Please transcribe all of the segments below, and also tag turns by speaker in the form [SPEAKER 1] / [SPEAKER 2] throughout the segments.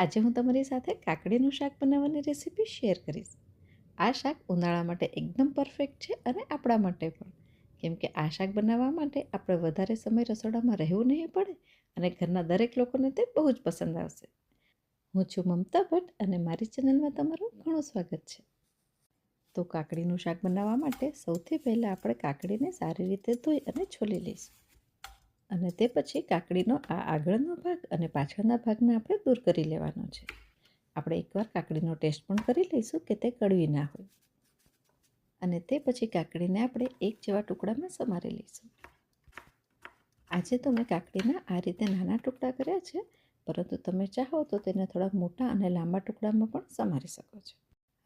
[SPEAKER 1] આજે હું તમારી સાથે કાકડીનું શાક બનાવવાની રેસીપી શેર કરીશ. આ શાક ઉનાળા માટે એકદમ પરફેક્ટ છે અને આપણા માટે પણ. કેમ કે આ શાક બનાવવા માટે આપણે વધારે સમય રસોડામાં રહેવું નહીં પડે અને ઘરના દરેક લોકોને તે બહુ જ પસંદ આવશે. હું છું મમતા ભટ્ટ અને મારી ચેનલમાં તમારું ઘણું સ્વાગત છે. તો કાકડીનું શાક બનાવવા માટે સૌથી પહેલાં આપણે કાકડીને સારી રીતે ધોઈ અને છોલી લઈશું. અને તે પછી કાકડીનો આ આગળનો ભાગ અને પાછળના ભાગને આપણે દૂર કરી લેવાનો છે. આપણે એકવાર કાકડીનો ટેસ્ટ પણ કરી લઈશું કે તે કડવી ના હોય. અને તે પછી કાકડીને આપણે એક જેવા ટુકડામાં સમારી લઈશું. આજે તો મેં કાકડીના આ રીતે નાના ટુકડા કર્યા છે, પરંતુ તમે ચાહો તો તેને થોડા મોટા અને લાંબા ટુકડામાં પણ સમારી શકો છો.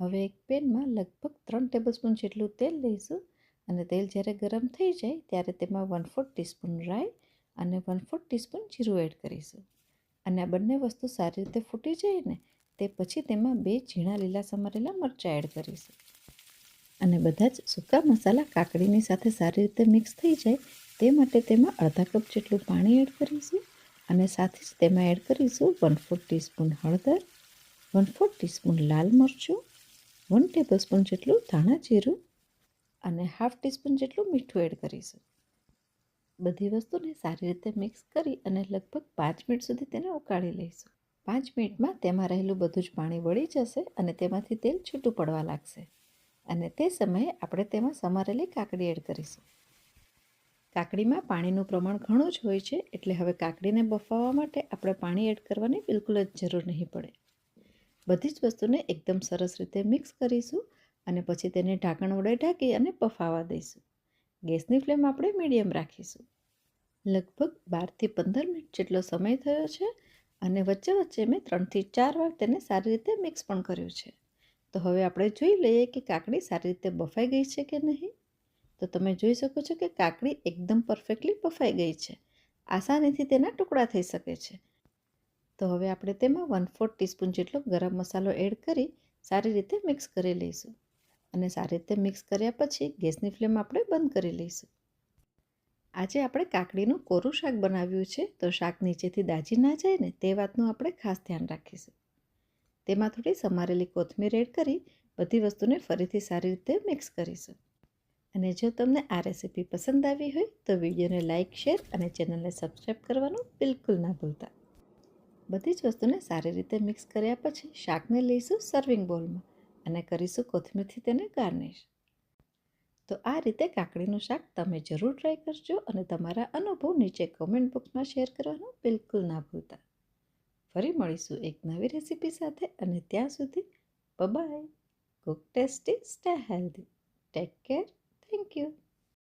[SPEAKER 1] હવે એક પેનમાં લગભગ ત્રણ ટેબલસ્પૂન જેટલું તેલ લઈશું અને તેલ જ્યારે ગરમ થઈ જાય ત્યારે તેમાં વન ફોર્થ ટીસ્પૂન રાઈ અને વન ફોર્થ ટીસ્પૂન જીરું એડ કરીશું. અને આ બંને વસ્તુ સારી રીતે ફૂટી જાય ને તે પછી તેમાં બે ઝીણા લીલા સમારેલા મરચાં એડ કરીશું. અને બધા જ સૂકા મસાલા કાકડીની સાથે સારી રીતે મિક્સ થઈ જાય તે માટે તેમાં અડધા કપ જેટલું પાણી એડ કરીશું અને સાથે જ તેમાં એડ કરીશું વન ફોર્થ ટીસ્પૂન હળદર વન ફોર્થ ટીસ્પૂન લાલ મરચું વન ટેબલ સ્પૂન જેટલું ધાણા જીરું અને હાફ ટીસ્પૂન જેટલું મીઠું એડ કરીશું. બધી વસ્તુને સારી રીતે મિક્સ કરી અને લગભગ પાંચ મિનિટ સુધી તેને ઉકાળી લઈશું. પાંચ મિનિટમાં તેમાં રહેલું બધું જ પાણી વળી જશે અને તેમાંથી તેલ છૂટું પડવા લાગશે. અને તે સમયે આપણે તેમાં સમારેલી કાકડી એડ કરીશું. કાકડીમાં પાણીનું પ્રમાણ ઘણું જ હોય છે, એટલે હવે કાકડીને બફાવવા માટે આપણે પાણી એડ કરવાની બિલકુલ જ જરૂર નહીં પડે. બધી જ વસ્તુને એકદમ સરસ રીતે મિક્સ કરીશું અને પછી તેને ઢાંકણ વડે ઢાંકી અને બફાવા દઈશું. ગેસની ફ્લેમ આપણે મીડિયમ રાખીશું. લગભગ બારથી પંદર મિનિટ જેટલો સમય થયો છે અને વચ્ચે વચ્ચે મેં ત્રણથી ચાર વાર તેને સારી રીતે મિક્સ પણ કર્યું છે. તો હવે આપણે જોઈ લઈએ કે કાકડી સારી રીતે બફાઈ ગઈ છે કે નહીં? તો તમે જોઈ શકો છો કે કાકડી એકદમ પરફેક્ટલી બફાઈ ગઈ છે. આસાનીથી તેના ટુકડા થઈ શકે છે. તો હવે આપણે તેમાં વન ફોર્થ ટીસ્પૂન જેટલો ગરમ મસાલો એડ કરી સારી રીતે મિક્સ કરી લઈશું. અને સારી રીતે મિક્સ કર્યા પછી ગેસની ફ્લેમ આપણે બંધ કરી લઈશું. આજે આપણે કાકડીનું કોરું શાક બનાવ્યું છે, તો શાક નીચેથી દાજી ના જાય ને તે વાતનું આપણે ખાસ ધ્યાન રાખીશું. તેમાં થોડી સમારેલી કોથમીર એડ કરી બધી વસ્તુને ફરીથી સારી રીતે મિક્સ કરીશું. અને જો તમને આ રેસીપી પસંદ આવી હોય, તો વિડીયોને લાઇક શેર અને ચેનલને સબસ્ક્રાઈબ કરવાનું બિલકુલ ના ભૂલતા. બધી જ વસ્તુને સારી રીતે મિક્સ કર્યા પછી શાકને લઈશું સર્વિંગ બોલમાં. અને કરીશું કોથમીરથી તેને ગાર્નિશ. તો આ રીતે કાકડીનું શાક તમે જરૂર ટ્રાય કરજો અને તમારા અનુભવ નીચે કોમેન્ટ બોક્સમાં શેર કરવાનું બિલકુલ ના ભૂલતા. ફરી મળીશું એક નવી રેસીપી સાથે અને ત્યાં સુધી bye bye cook tasty stay healthy take care thank you.